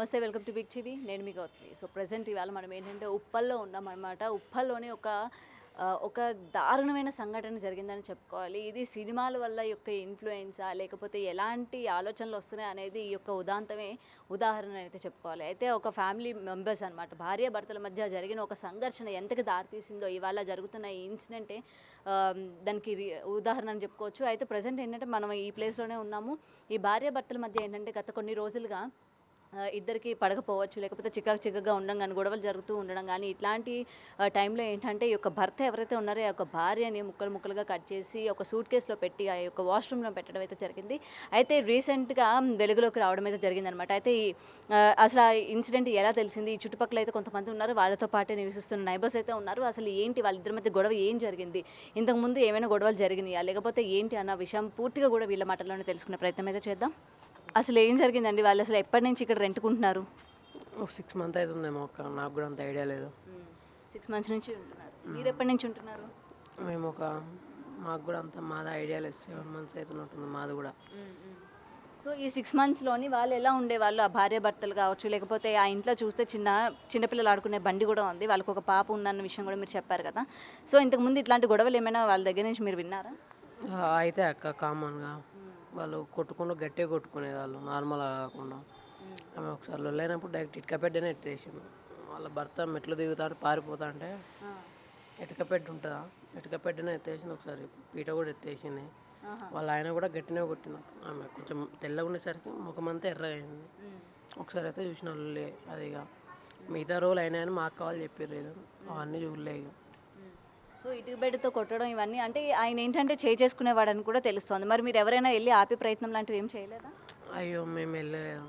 నమస్తే welcome to big TV. నేను మీ Gautami. So present ఇవాళ మనం ఏంటంటే ఉప్పల్లో ఉన్నాం అనమాట ఉప్పల్లోని ఒక ఒక దారుణమైన సంఘటన జరిగిందని చెప్పుకోవాలి. ఇది సినిమాల వల్ల యొక్క ఇన్ఫ్లుయెన్సా లేకపోతే ఎలాంటి ఆలోచనలు వస్తున్నాయి అనేది ఈ యొక్క ఉదాంతమే ఉదాహరణ అయితే చెప్పుకోవాలి. అయితే ఒక ఫ్యామిలీ మెంబర్స్ అనమాట భార్య భర్తల మధ్య జరిగిన ఒక సంఘర్షణ ఎంతకు దారితీసిందో ఇవాళ జరుగుతున్న ఈ ఇన్సిడెంటే దానికి రి- ఉదాహరణ అని చెప్పుకోవచ్చు. అయితే ప్రజెంట్ ఏంటంటే మనం ఈ ప్లేస్లోనే ఉన్నాము. ఈ భార్య భర్తల మధ్య ఏంటంటే గత కొన్ని రోజులుగా ఇద్దరికి పడకపోవచ్చు లేకపోతే చికాకు చిక్కగా ఉండడం కానీ గొడవలు జరుగుతూ ఉండడం కానీ ఇట్లాంటి టైంలో ఏంటంటే ఈ యొక్క భర్త ఎవరైతే ఉన్నారో ఆ యొక్క భార్యని ముక్కలు ముక్కలుగా కట్ చేసి ఒక సూట్ కేసులో పెట్టి ఆ యొక్క వాష్రూమ్లో పెట్టడం అయితే జరిగింది. అయితే రీసెంట్గా వెలుగులోకి రావడం అయితే జరిగిందనమాట అయితే ఈ అసలు ఆ ఇన్సిడెంట్ ఎలా తెలిసింది? ఈ చుట్టుపక్కల అయితే కొంతమంది ఉన్నారు వాళ్ళతో పాటే నివసిస్తున్న నైబర్స్ అయితే ఉన్నారు. అసలు ఏంటి వాళ్ళిద్దరి మధ్య గొడవ? ఏం జరిగింది? ఇంతకుముందు ఏమైనా గొడవలు జరిగినాయా? లేకపోతే ఏంటి అన్న విషయం పూర్తిగా కూడా వీళ్ళ మాటల్లోనే తెలుసుకునే ప్రయత్నం అయితే చేద్దాం. అసలు ఏం జరిగిందండి? వాళ్ళు అసలు ఎప్పటి నుంచి ఇక్కడ రెంట్కుంటున్నారు? ఒక సిక్స్ మంత్ అవుతుందేమో అక్క. నాకు కూడా అంత ఐడియా లేదు. సిక్స్ మంత్స్ నుంచి ఉంటున్నారు. మీరు ఎప్పటి నుంచి ఉంటున్నారు? మేము ఒక మాకు కూడా అంత మాది ఐడియా లేదు. సెవెన్ మంత్స్ అవుతున్నట్టుంది మాది కూడా. సో ఈ సిక్స్ మంత్స్లోని వాళ్ళు ఎలా ఉండేవాళ్ళు? ఆ భార్య భర్తలు కావచ్చు లేకపోతే ఆ ఇంట్లో చూస్తే చిన్న చిన్నపిల్లలు ఆడుకునే బండి కూడా ఉంది. వాళ్ళకి ఒక పాప ఉందన్న విషయం కూడా మీరు చెప్పారు కదా. సో ఇంతకుముందు ఇట్లాంటి గొడవలు ఏమైనా వాళ్ళ దగ్గర నుంచి మీరు విన్నారా? అయితే అక్క కామన్గా వాళ్ళు కొట్టుకుంటూ గట్టిగా కొట్టుకునేది వాళ్ళు నార్మల్గా కాకుండా. ఆమె ఒకసారి లొల్లైనప్పుడు డైరెక్ట్ ఇటుక పెట్టనే ఎట్టేసింది వాళ్ళ భర్త మెట్లు దిగుతాడు పారిపోతా అంటే ఇటుక పెట్టి ఉంటుందా? ఇటుక పెట్టిన ఎత్తేసింది ఒకసారి పీట కూడా ఎత్తేసింది వాళ్ళ ఆయన కూడా గట్టినే కొట్టినట్టు ఆమె కొంచెం తెల్లగా ఉండేసరికి ముఖం అంతా ఎర్రగా అయింది ఒకసారి అయితే చూసిన అది ఇక మిగతా రోజులు అయినాయని మా అక్క వాళ్ళు చెప్పారు అవన్నీ చూడలే ఇక సో ఇటుక బెడ్తో కొట్టడం ఇవన్నీ అంటే ఆయన ఏంటంటే చేయి చేసుకునేవాడని కూడా తెలుస్తోంది. మరి మీరు ఎవరైనా వెళ్ళి ఆపే ప్రయత్నం లాంటివి ఏం చేయలేదా? అయ్యో మేము వెళ్ళలేదు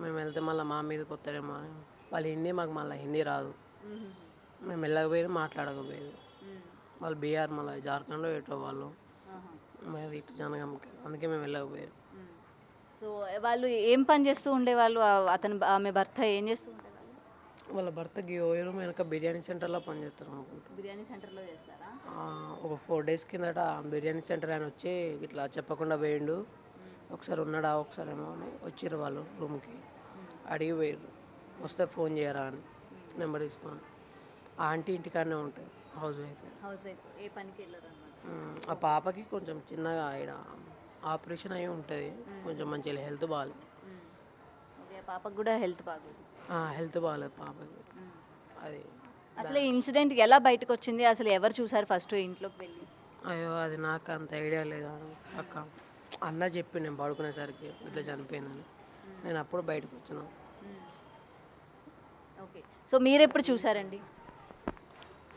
మేము వెళ్తే మళ్ళీ మా మీదకి వస్తారేమో అని. వాళ్ళు హిందీ మాకు మళ్ళీ హిందీ రాదు. మేము వెళ్ళకపోయేది మాట్లాడకపోయేది. వాళ్ళు బీహార్ మళ్ళీ జార్ఖండ్లో ఎటో వాళ్ళు. మాది ఇటు జనగామకి. అందుకే మేము వెళ్ళకపోయేది. సో వాళ్ళు ఏం పని చేస్తూ ఉండేవాళ్ళు? అతని ఆమె భర్త ఏం చేస్తూ వాళ్ళ భర్తకి ఓయో వెనక బిర్యానీ సెంటర్లో పనిచేస్తారు అనుకుంటా బిర్యానీ సెంటర్లో చేస్తారా? ఒక ఫోర్ డేస్ కిందట బిర్యానీ సెంటర్ ఆయన వచ్చి ఇట్లా చెప్పకుండా పోయిండు. ఒకసారి ఉన్నాడా ఒకసారి ఏమో అని వచ్చిర్రు వాళ్ళు రూమ్కి. అడిగి పోయారు వస్తే ఫోన్ చేయరా అని నెంబర్ తీసుకొని. ఆ ఆంటీ ఇంటికాడనే ఉంటాయి హౌస్ వైఫ్. Housewife. ఏ పనికి ఆ పాపకి కొంచెం చిన్నగా ఇక్కడ ఆపరేషన్ అయి ఉంటుంది. కొంచెం మంచిగా హెల్త్ బాగాలేదు పాపకు కూడా హెల్త్ బాగోదు. హెల్త్ బాగాలేదు పాపకి అది అసలు ఈ ఇన్సిడెంట్ ఎలా బయటకు వచ్చింది అసలు ఎవరు చూసారు ఫస్ట్ ఇంట్లోకి వెళ్ళి? అయ్యో అది నాకు అంత ఐడియా లేదు. అక్క అన్న చెప్పి నేను పడుకునేసరికి ఇట్లా చనిపోయిందని. నేను అప్పుడు బయటకు వచ్చిన. ఓకే. సో మీరు ఎప్పుడు చూసారండి?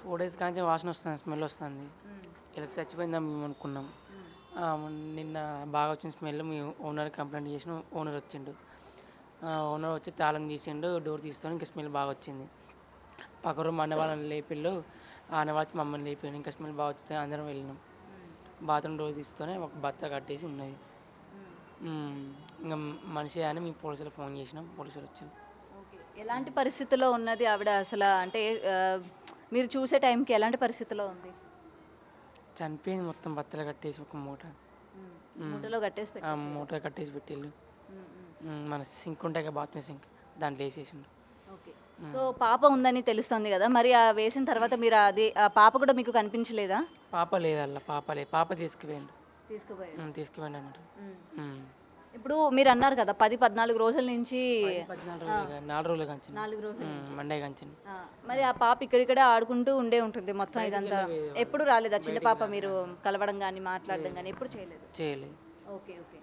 ఫోర్ డేస్ కానీ వాసన వస్తుంది స్మెల్ వస్తుంది. ఇలా చచ్చిపోయిందని మేము అనుకున్నాం. ఆ, నిన్న బాగా వచ్చిన స్మెల్ మీ ఓనర్ కంప్లైంట్ చేసిన ఓనర్ వచ్చిండు. ఓనర్ వచ్చి తాళం తీసిండు డోర్ తీస్తాను ఇంకా స్మెల్ బాగా వచ్చింది. పక్క రూమ్ అన్న వాళ్ళని లేపిళ్ళు ఆ అన్న వచ్చి మమ్మల్ని లేపాడు ఇంకా స్మెల్ బాగా వచ్చింది అందరం వెళ్ళినాం. బాత్రూమ్ డోర్ తీస్తూనే ఒక బత్త కట్టేసి ఉన్నది. ఇంకా మనిషి అని మేము పోలీసులు ఫోన్ చేసినాం పోలీసులు వచ్చారు ఓకే. ఎలాంటి పరిస్థితిలో ఉన్నది ఆవిడ అసలు? అంటే మీరు చూసే టైంకి ఎలాంటి పరిస్థితిలో ఉంది? చనిపోయింది మొత్తం బత్తలు కట్టేసి ఒక మూట. మూటలో కట్టేసి మూట కట్టేసి పెట్టిళ్ళు. మన సింక్ ఉంటాయి కదా బాత్రూమ్ సింక్. దాంట్లో వేసేసిండు ఓకే. సో పాప ఉందని తెలుస్తుంది కదా మరి ఆ వేసిన తర్వాత మీరు అది ఆ పాప కూడా మీకు కనిపించలేదా? పాప లేదల్ల పాప లేదు. పాప తీసుకుపోయిండు. తీసుకుపోయాడు. మ్మ్. ఇప్పుడు మీరు అన్నారు కదా పది పద్నాలుగు రోజుల నుంచి పద్నాలుగు రోజులు కాదు, నాలుగు రోజులు కంచింది నాలుగు రోజులు మండే కంచింది ఆ, మరి ఆ పాప ఇక్కడిక్కడే ఆడుకుంటూ ఉండే ఉంటుంది మొత్తం ఇదంతా. ఎప్పుడు రాలేదా? చిన్న పాప మీరు కలవడం కానీ మాట్లాడడం కానీ ఎప్పుడు చేయలేదు? చేయలేదు. Okay okay.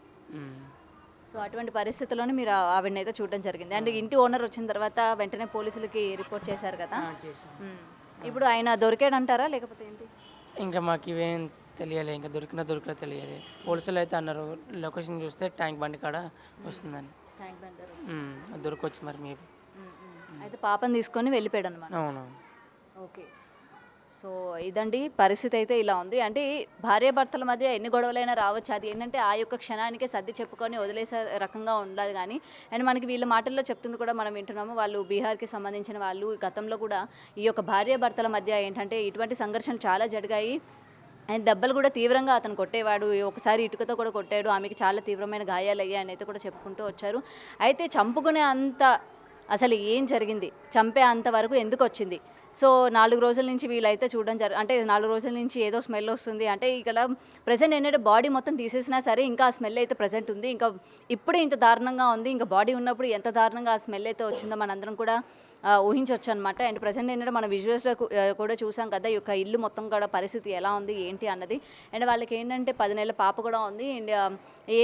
సో అటువంటి పరిస్థితుల్లోనే మీరు ఆవిడని అయితే చూడడం జరిగింది. అండ్ ఇంటి ఓనర్ వచ్చిన తర్వాత వెంటనే పోలీసులకి రిపోర్ట్ చేశారు కదా. ఇప్పుడు ఆయన దొరికాడంటారా? లేకపోతే ఏంటి? ఇంకా మాకు ఇవేం తెలియలే ఇంకా దొరికినా దొరికినా తెలియలే. పోలీసులు అయితే అన్నారు లొకేషన్ చూస్తే ట్యాంక్ బండి కాడ వస్తుందని. అది దొరకొచ్చు మరి మేబీ. అయితే పాపని తీసుకొని వెళ్ళిపోయాడు అనమాట అవును ఓకే. సో ఇదండి పరిస్థితి అయితే ఇలా ఉంది. అంటే భార్యాభర్తల మధ్య ఎన్ని గొడవలైనా రావచ్చు. అది ఏంటంటే ఆ యొక్క క్షణానికే సర్ది చెప్పుకొని వదిలేసే రకంగా ఉండదు కానీ అండ్ మనకి వీళ్ళ మాటల్లో చెప్తుంది కూడా మనం వింటున్నాము. వాళ్ళు బీహార్కి సంబంధించిన వాళ్ళు గతంలో కూడా ఈ యొక్క భార్యాభర్తల మధ్య ఏంటంటే ఇటువంటి సంఘర్షణలు చాలా జరిగాయి. ఆయన దెబ్బలు కూడా తీవ్రంగా అతను కొట్టేవాడు. ఒకసారి ఇటుకతో కూడా కొట్టాడు. ఆమెకి చాలా తీవ్రమైన గాయాలు అయ్యాయి అని అయితే కూడా చెప్పుకుంటూ వచ్చారు. అయితే చంపుకునే అంత అసలు ఏం జరిగింది? చంపే అంతవరకు ఎందుకు వచ్చింది? సో నాలుగు రోజుల నుంచి వీళ్ళైతే చూడడం జరు అంటే నాలుగు రోజుల నుంచి ఏదో స్మెల్ వస్తుంది. అంటే ఇక్కడ ప్రజెంట్ ఏంటంటే బాడీ మొత్తం తీసేసినా సరే ఇంకా ఆ స్మెల్ అయితే ప్రజెంట్ ఉంది. ఇంకా ఇప్పుడే ఇంత దారుణంగా ఉంది. ఇంకా బాడీ ఉన్నప్పుడు ఎంత దారుణంగా ఆ స్మెల్ అయితే వచ్చిందో మనందరం కూడా ఊహించవచ్చు అనమాట అండ్ ప్రజెంట్ ఏంటంటే మన విజువల్స్లో కూడా చూసాం కదా ఈ యొక్క ఇల్లు మొత్తం కూడా పరిస్థితి ఎలా ఉంది ఏంటి అన్నది. అండ్ వాళ్ళకి ఏంటంటే పది నెలల పాప కూడా ఉంది. అండ్ ఏ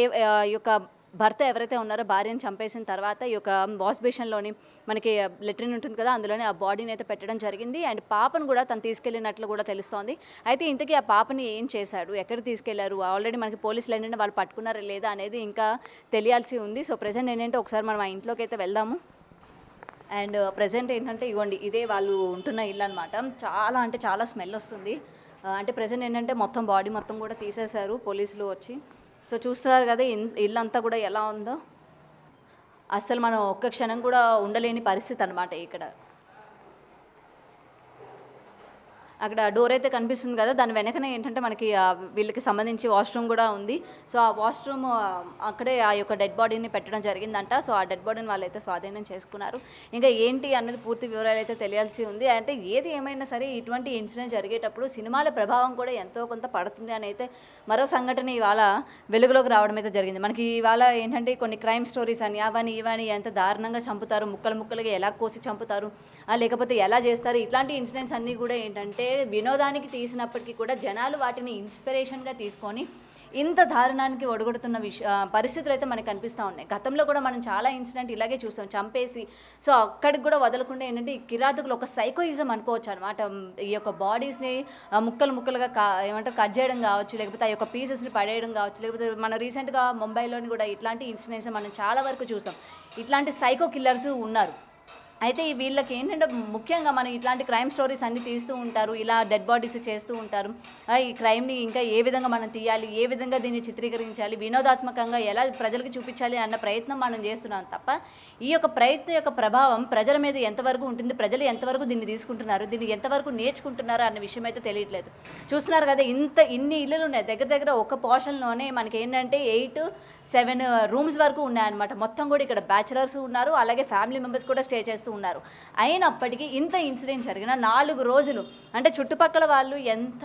ఈ యొక్క భర్త ఎవరైతే ఉన్నారో భార్యను చంపేసిన తర్వాత ఈ యొక్క వాష్ బేషన్లోని మనకి లెట్రిన్ ఉంటుంది కదా అందులోనే ఆ బాడీని అయితే పెట్టడం జరిగింది. అండ్ పాపను కూడా తను తీసుకెళ్ళినట్లు కూడా తెలుస్తోంది. అయితే ఇంతకీ ఆ పాపని ఏం చేశాడు? ఎక్కడ తీసుకెళ్ళారు? ఆల్రెడీ మనకి పోలీసులు ఏంటంటే వాళ్ళు పట్టుకున్నారా లేదా అనేది ఇంకా తెలియాల్సి ఉంది. సో ప్రజెంట్ ఏంటంటే ఒకసారి మనం ఆ ఇంట్లోకి అయితే వెళ్దాము. అండ్ ప్రజెంట్ ఏంటంటే ఇవ్వండి ఇదే వాళ్ళు ఉంటున్న ఇల్లు అనమాట చాలా అంటే చాలా స్మెల్ వస్తుంది. అంటే ప్రజెంట్ ఏంటంటే మొత్తం బాడీ మొత్తం కూడా తీసేశారు పోలీసులు వచ్చి. సో చూస్తున్నారు కదా ఇన్- ఇల్లు అంతా కూడా ఎలా ఉందో. అసలు మనం ఒక్క క్షణం కూడా ఉండలేని పరిస్థితి అనమాట ఇక్కడ. అక్కడ డోర్ అయితే కనిపిస్తుంది కదా దాని వెనకనే ఏంటంటే మనకి వీళ్ళకి సంబంధించి వాష్రూమ్ కూడా ఉంది. సో ఆ వాష్రూమ్ అక్కడే ఆ యొక్క డెడ్ బాడీని పెట్టడం జరిగిందంట. సో ఆ డెడ్ బాడీని వాళ్ళు అయితే స్వాధీనం చేసుకున్నారు. ఇంకా ఏంటి అన్నది పూర్తి వివరాలు అయితే తెలియాల్సి ఉంది. అంటే ఏది ఏమైనా సరే ఇటువంటి ఇన్సిడెంట్ జరిగేటప్పుడు సినిమాల ప్రభావం కూడా ఎంతో కొంత పడుతుంది అని అయితే మరో సంఘటన ఇవాళ వెలుగులోకి రావడం అయితే జరిగింది. మనకి ఇవాళ ఏంటంటే కొన్ని క్రైమ్ స్టోరీస్ అని అవని ఇవని ఎంత దారుణంగా చంపుతారు ముక్కలు ముక్కలుగా ఎలా కోసి చంపుతారు లేకపోతే ఎలా చేస్తారు? ఇట్లాంటి ఇన్సిడెంట్స్ అన్నీ కూడా ఏంటంటే వినోదానికి తీసినప్పటికీ కూడా జనాలు వాటిని ఇన్స్పిరేషన్గా తీసుకొని ఇంత దారుణానికి ఒడగొడుతున్న విష పరిస్థితులు అయితే మనకు కనిపిస్తూ ఉన్నాయి. గతంలో కూడా మనం చాలా ఇన్సిడెంట్ ఇలాగే చూసాం. చంపేసి సో అక్కడికి కూడా వదలకుండా ఏంటంటే ఈ కిరాతకులు ఒక సైకోయిజం అనుకోవచ్చు అనమాట ఈ యొక్క బాడీస్ని ముక్కలు ముక్కలుగా కా ఏమంటారు కట్ చేయడం కావచ్చు లేకపోతే ఆ యొక్క పీసెస్ని పడేయడం కావచ్చు లేకపోతే మనం రీసెంట్గా ముంబైలోని కూడా ఇట్లాంటి ఇన్సిడెంట్స్ మనం చాలా వరకు చూసాం. ఇట్లాంటి సైకో కిల్లర్స్ ఉన్నారు. అయితే ఈ వీళ్ళకి ఏంటంటే ముఖ్యంగా మనం ఇట్లాంటి క్రైమ్ స్టోరీస్ అన్ని తీస్తూ ఉంటారు ఇలా డెడ్ బాడీస్ చేస్తూ ఉంటారు. ఈ క్రైమ్ని ఇంకా ఏ విధంగా మనం తీయాలి ఏ విధంగా దీన్ని చిత్రీకరించాలి వినోదాత్మకంగా ఎలా ప్రజలకు చూపించాలి అన్న ప్రయత్నం మనం చేస్తున్నాం తప్ప ఈ యొక్క ప్రయత్నం యొక్క ప్రభావం ప్రజల మీద ఎంతవరకు ఉంటుంది ప్రజలు ఎంతవరకు దీన్ని తీసుకుంటున్నారు దీన్ని ఎంతవరకు నేర్చుకుంటున్నారు అన్న విషయం అయితే తెలియట్లేదు. చూస్తున్నారు కదా ఇంత ఇన్ని ఇళ్ళు ఉన్నాయి. దగ్గర దగ్గర ఒక పోర్షన్లోనే మనకి ఏంటంటే ఎయిట్ సెవెన్ రూమ్స్ వరకు ఉన్నాయన్నమాట. మొత్తం కూడా ఇక్కడ బ్యాచిలర్స్ ఉన్నారు అలాగే ఫ్యామిలీ మెంబర్స్ కూడా స్టే చేస్తూ ఉన్నారు. అయినప్పటికీ ఇంత ఇన్సిడెంట్ జరిగిన నాలుగు రోజులు అంటే చుట్టుపక్కల వాళ్ళు ఎంత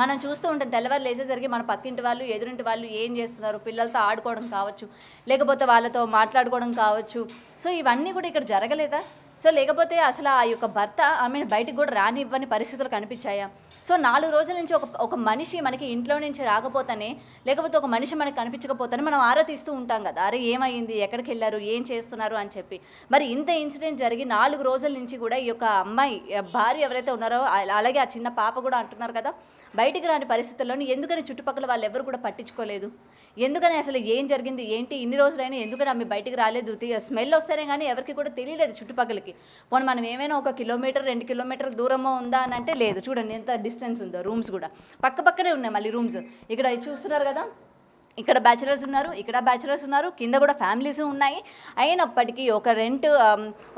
మనం చూస్తూ ఉంటాం తెల్లవారు లేచేసరికి మన పక్కింటి వాళ్ళు ఎదురింటి వాళ్ళు ఏం చేస్తున్నారు పిల్లలతో ఆడుకోవడం కావచ్చు లేకపోతే వాళ్ళతో మాట్లాడుకోవడం కావచ్చు. సో ఇవన్నీ కూడా ఇక్కడ జరగలేదా? సో లేకపోతే అసలు ఆ యొక్క భర్త ఆమెను బయటకు కూడా రానివ్వని పరిస్థితులు కనిపించాయా? సో నాలుగు రోజుల నుంచి ఒక ఒక మనిషి మనకి ఇంట్లో నుంచి రాకపోతేనే లేకపోతే ఒక మనిషి మనకి కనిపించకపోతేనే మనం ఆరా తీస్తూ ఉంటాం కదా. అరే ఏమైంది? ఎక్కడికి వెళ్ళారు? ఏం చేస్తున్నారు? అని చెప్పి. మరి ఇంత ఇన్సిడెంట్ జరిగి నాలుగు రోజుల నుంచి కూడా ఈ యొక్క అమ్మాయి భార్య ఎవరైతే ఉన్నారో అలాగే ఆ చిన్న పాప కూడా అంటున్నారు కదా బయటికి రాని పరిస్థితుల్లోని ఎందుకని చుట్టుపక్కల వాళ్ళు ఎవరు కూడా పట్టించుకోలేదు? ఎందుకని అసలు ఏం జరిగింది? ఏంటి? ఇన్ని రోజులైనా ఎందుకని ఆమె బయటికి రాలేదు? స్మెల్ వస్తేనే కానీ ఎవరికి కూడా తెలియలేదు చుట్టుపక్కలకి. పోనీ మనం ఏమైనా ఒక కిలోమీటర్ రెండు కిలోమీటర్ల దూరమో ఉందా అని అంటే లేదు. చూడండి ఎంత డిస్టెన్స్ ఉందో రూమ్స్ కూడా. పక్క పక్కనే ఉన్నాయి మళ్ళీ రూమ్స్. ఇక్కడ చూస్తున్నారు కదా? ఇక్కడ బ్యాచిలర్స్ ఉన్నారు ఇక్కడ బ్యాచిలర్స్ ఉన్నారు కింద కూడా ఫ్యామిలీస్ ఉన్నాయి. అయినప్పటికీ ఒక రెంట్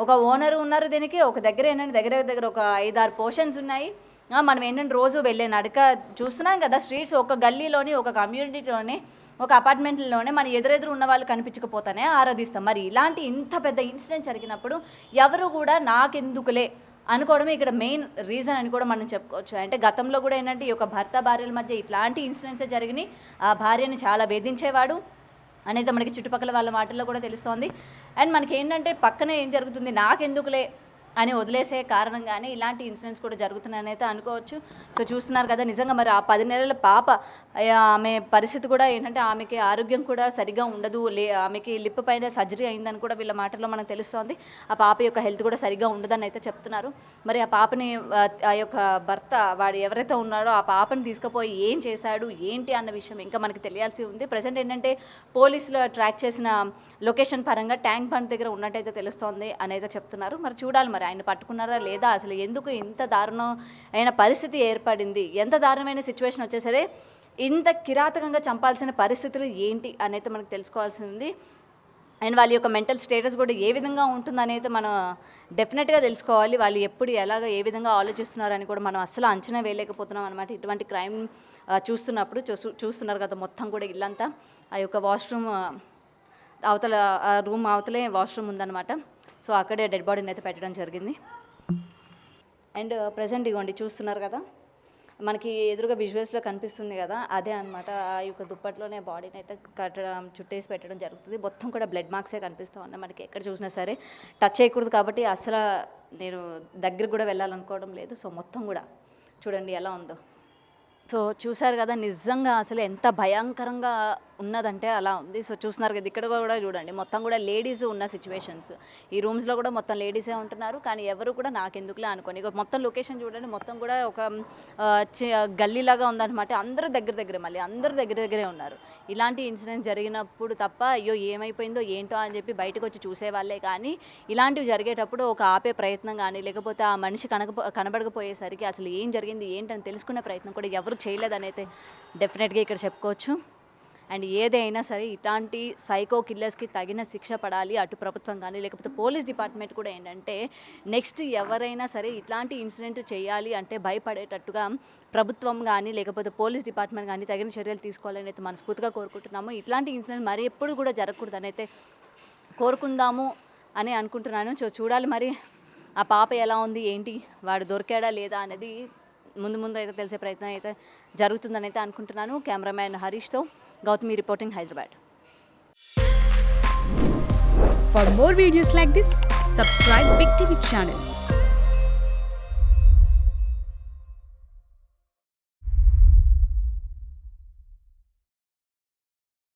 ఒక ఓనర్ ఉన్నారు దీనికి ఒక దగ్గర ఏంటంటే దగ్గర దగ్గర ఒక ఐదారు పోర్షన్స్ ఉన్నాయి. మనం ఏంటంటే రోజు వెళ్ళే నడక చూస్తున్నాం కదా స్ట్రీట్స్ ఒక గల్లీలోని ఒక కమ్యూనిటీలోనే ఒక అపార్ట్మెంట్లోనే మన ఎదురెదురు ఉన్న వాళ్ళు కనిపించకపోతేనే ఆరాధిస్తాం. మరి ఇలాంటి ఇంత పెద్ద ఇన్సిడెంట్ జరిగినప్పుడు ఎవరు కూడా నాకెందుకులే అనుకోవడమే ఇక్కడ మెయిన్ రీజన్ అని కూడా మనం చెప్పుకోవచ్చు. అంటే గతంలో కూడా ఏంటంటే ఈ యొక్క భర్త భార్యల మధ్య ఇట్లాంటి ఇన్సిడెంట్సే జరిగినాయి. ఆ భార్యని చాలా వేధించేవాడు. అనేది మనకి చుట్టుపక్కల వాళ్ళ మాటల్లో కూడా తెలుస్తోంది. అండ్ మనకి ఏంటంటే పక్కనే ఏం జరుగుతుంది? నాకెందుకులే అని వదిలేసే కారణంగానే ఇలాంటి ఇన్సిడెంట్స్ కూడా జరుగుతున్నాయని అయితే అనుకోవచ్చు. సో చూస్తున్నారు కదా నిజంగా మరి ఆ పది నెలల పాప ఆమె పరిస్థితి కూడా ఏంటంటే ఆమెకి ఆరోగ్యం కూడా సరిగా ఉండదు లే ఆమెకి లిప్ పైన సర్జరీ అయిందని కూడా వీళ్ళ మాటల్లో మనకు తెలుస్తోంది. ఆ పాప యొక్క హెల్త్ కూడా సరిగా ఉండదని అయితే చెప్తున్నారు. మరి ఆ పాపని ఆ, ఆ యొక్క భర్త వాడు ఎవరైతే ఉన్నాడో ఆ పాపని తీసుకుపోయి ఏం చేశాడు ఏంటి అన్న విషయం ఇంకా మనకి తెలియాల్సి ఉంది. ప్రజెంట్ ఏంటంటే పోలీసులు ట్రాక్ చేసిన లొకేషన్ పరంగా ట్యాంక్ బండ్ దగ్గర ఉన్నట్టయితే తెలుస్తోంది అని అయితే చెప్తున్నారు. మరి చూడాలి మరి ఆయన పట్టుకున్నారా లేదా? అసలు ఎందుకు ఇంత దారుణం అయిన పరిస్థితి ఏర్పడింది? ఎంత దారుణమైన సిచ్యువేషన్ వచ్చేసరే ఇంత కిరాతకంగా చంపాల్సిన పరిస్థితులు ఏంటి అనేది మనకు తెలుసుకోవాల్సి ఉంది అండ్ వాళ్ళ యొక్క మెంటల్ స్టేటస్ కూడా ఏ విధంగా ఉంటుందని మనం డెఫినెట్గా తెలుసుకోవాలి. వాళ్ళు ఎప్పుడు ఎలాగ ఏ విధంగా ఆలోచిస్తున్నారని కూడా మనం అస్సలు అంచనా వేయలేకపోతున్నాం అనమాట ఇటువంటి క్రైమ్ చూస్తున్నప్పుడు చూసు చూస్తున్నారు కదా మొత్తం కూడా ఇల్లంతా. ఆ యొక్క వాష్రూమ్ అవతల రూమ్ అవతలే వాష్రూమ్ ఉందన్నమాట. సో అక్కడే డెడ్ బాడీని అయితే పెట్టడం జరిగింది. అండ్ ప్రజెంట్ ఇవ్వండి చూస్తున్నారు కదా మనకి ఎదురుగా విజువల్స్లో కనిపిస్తుంది కదా అదే అనమాట ఆ యొక్క దుప్పట్లోనే బాడీని అయితే కట్టడం చుట్టేసి పెట్టడం జరుగుతుంది. మొత్తం కూడా బ్లడ్ మార్క్సే కనిపిస్తూ ఉన్నాయి మనకి ఎక్కడ చూసినా సరే. టచ్ చేయకూడదు కాబట్టి అసలు నేను దగ్గర కూడా వెళ్ళాలనుకోవడం లేదు. సో మొత్తం కూడా చూడండి ఎలా ఉందో. సో చూసారు కదా నిజంగా అసలు ఎంత భయంకరంగా ఉన్నదంటే అలా ఉంది. సో చూస్తున్నారు కదా ఇక్కడ కూడా చూడండి. మొత్తం కూడా లేడీస్ ఉన్న సిచ్యువేషన్స్ ఈ రూమ్స్లో కూడా మొత్తం లేడీసే ఉంటున్నారు. కానీ ఎవరు కూడా నాకెందుకులే అనుకోని ఇక మొత్తం లొకేషన్ చూడండి. మొత్తం కూడా ఒక గల్లీలాగా ఉందన్నమాట. అందరూ దగ్గర దగ్గరే మళ్ళీ. అందరూ దగ్గర దగ్గరే ఉన్నారు. ఇలాంటి ఇన్సిడెంట్స్ జరిగినప్పుడు తప్ప అయ్యో ఏమైపోయిందో ఏంటో అని చెప్పి బయటకు వచ్చి చూసేవాళ్ళే. కానీ ఇలాంటివి జరిగేటప్పుడు ఒక ఆపే ప్రయత్నం కానీ లేకపోతే ఆ మనిషి కనకపో కనబడకపోయేసరికి అసలు ఏం జరిగింది ఏంటని తెలుసుకునే ప్రయత్నం కూడా ఎవరు చేయలేదని అయితే డెఫినెట్గా ఇక్కడ చెప్పుకోవచ్చు. అండ్ ఏదైనా సరే ఇలాంటి సైకో కిల్లర్స్కి తగిన శిక్ష పడాలి అటు ప్రభుత్వం కానీ లేకపోతే పోలీస్ డిపార్ట్మెంట్ కూడా ఏంటంటే నెక్స్ట్ ఎవరైనా సరే ఇట్లాంటి ఇన్సిడెంట్ చేయాలి అంటే భయపడేటట్టుగా ప్రభుత్వం కానీ లేకపోతే పోలీస్ డిపార్ట్మెంట్ కానీ తగిన చర్యలు తీసుకోవాలని అయితే మనస్ఫూర్తిగా కోరుకుంటున్నాము. ఇట్లాంటి ఇన్సిడెంట్ మరి ఎప్పుడు కూడా జరగకూడదని అయితే కోరుకుందాము అని అనుకుంటున్నాను. సో చూడాలి మరి ఆ పాప ఎలా ఉంది ఏంటి వాడు దొరికాడా లేదా అనేది ముందు ముందు అయితే తెలిసే ప్రయత్నం అయితే జరుగుతుందని అయితే అనుకుంటున్నాను. కెమెరామ్యాన్ హరీష్తో Gautami reporting Hyderabad. For more videos like this, subscribe Big TV channel.